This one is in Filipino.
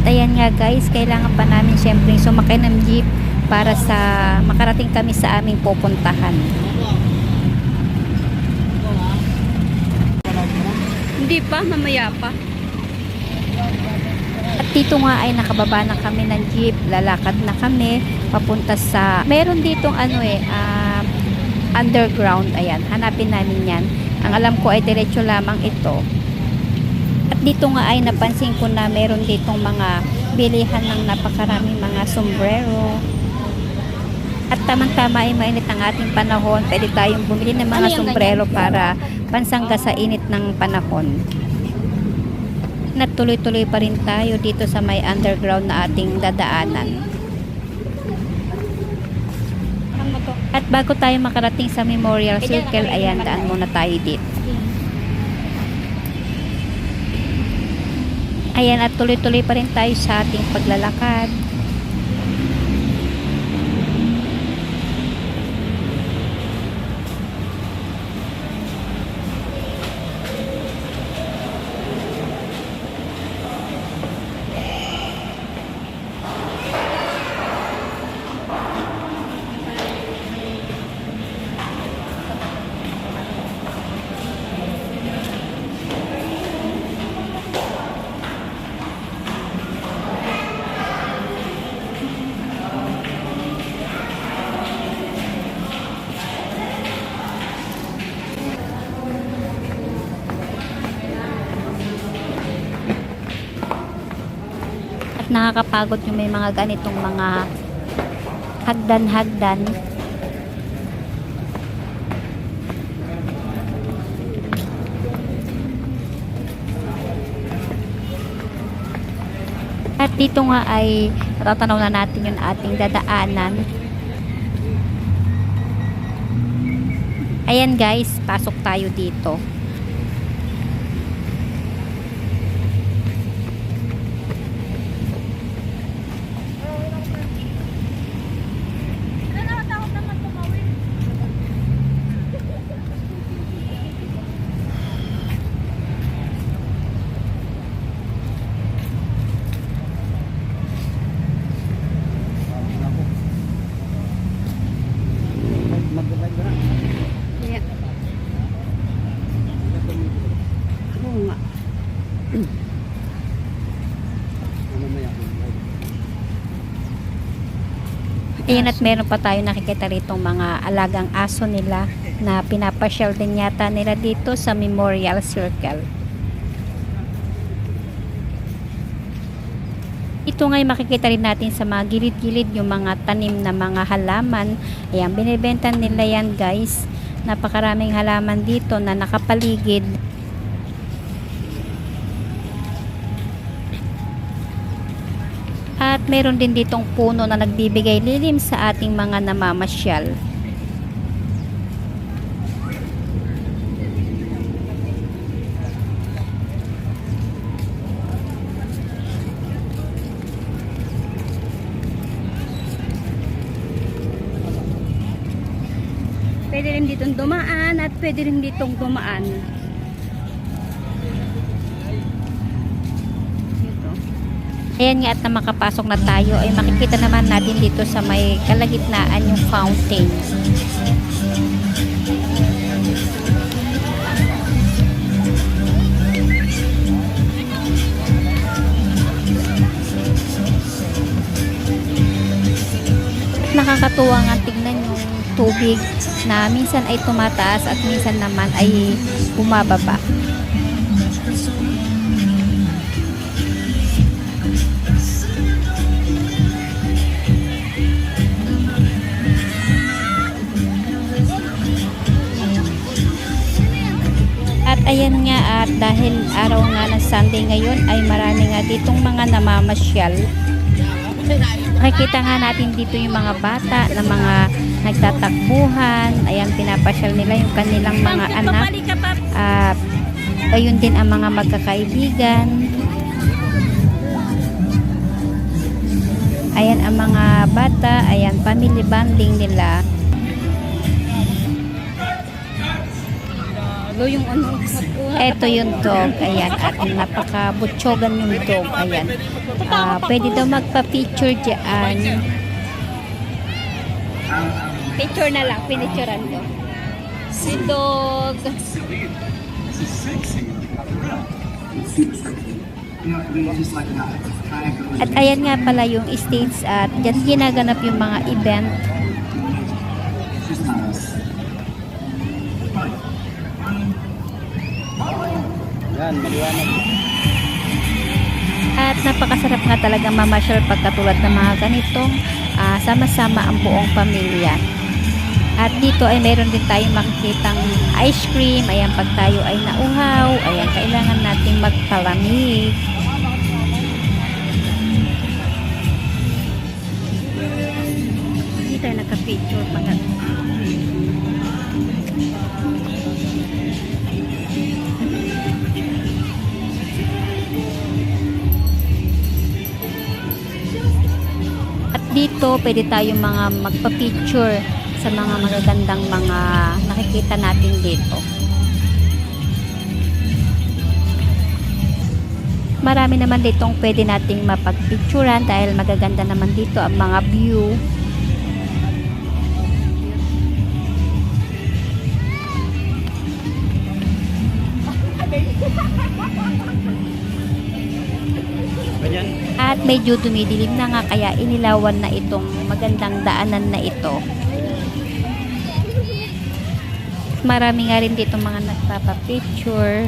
At ayan nga guys, kailangan pa namin syempre sumakay ng jeep para sa makarating kami sa aming pupuntahan. Hindi pa, mamaya pa. At dito nga ay nakababa na kami ng jeep, lalakad na kami papunta sa meron ditong ano eh ah, underground ayan, hanapin namin yan. Ang alam ko ay diretso lamang ito. Dito nga ay napansin ko na meron ditong mga bilihan ng napakaraming mga sombrero. At tamang-tama ay mainit ang ating panahon. Pwede tayong bumili ng mga Ano sombrero para pansangga sa init ng panahon. Natuloy-tuloy pa rin tayo dito sa may underground na ating dadaanan. Ano? At bago tayo makarating sa Memorial Circle, ayan, daan muna tayo dito. Ayan, at tuloy-tuloy pa rin tayo sa ating paglalakad. Nakakapagod yung may mga ganitong mga hagdan-hagdan. At dito nga ay tatanaw na natin yung ating dadaanan. Ayan guys, pasok tayo dito. Ayan at meron pa tayo nakikita rito mga alagang aso nila na pinapasyal din yata nila dito sa Memorial Circle. Ito nga'y makikita rin natin sa mga gilid-gilid yung mga tanim na mga halaman. Ayan, binibenta nila yan guys. Napakaraming halaman dito na nakapaligid. Meron din ditong puno na nagbibigay lilim sa ating mga namamasyal. Pwede rin ditong dumaan at pwede rin ditong dumaan. Ayan nga at na makapasok na tayo ay makikita naman natin dito sa may kalagitnaan yung fountain. Nakakatuwa nga tignan yung tubig na minsan ay tumataas at minsan naman ay bumababa. Ayan nga at dahil araw nga ng Sunday ngayon ay marami nga ditong mga namamasyal. Makikita nga natin dito yung mga bata na mga nagtatakbuhan. Ayan, pinapasyal nila yung kanilang mga anak. At ayun din ang mga magkakaibigan. Ayan ang mga bata. Ayan, family bonding nila. Tatlo yung ano. Ito yung dog, ayan, at napaka-butchogan yung dog, ayan. Ah, pwede daw magpa-picture dyan. Picture na lang, pinicturean ko. Si dog. At ayan nga pala yung states at dyan ginaganap yung mga event. Yan, maliwanag. At napakasarap nga talaga mamasyal pagkatulad ng mga ganitong ah, sama-sama ang buong pamilya. At dito ay meron din tayong makikitang ice cream. Ayan, pag tayo ay nauhaw, ayan, kailangan nating magpalamig. Hindi tayo naka-picture mga. At dito, pwede tayong mga magpa-picture sa mga magagandang mga nakikita natin dito. Marami naman ditong pwede nating mapagpicturan dahil magaganda naman dito ang mga view. Medyo dumidilim na nga kaya inilawan na itong magandang daanan na ito. Marami nga rin dito mga nagpapapicture.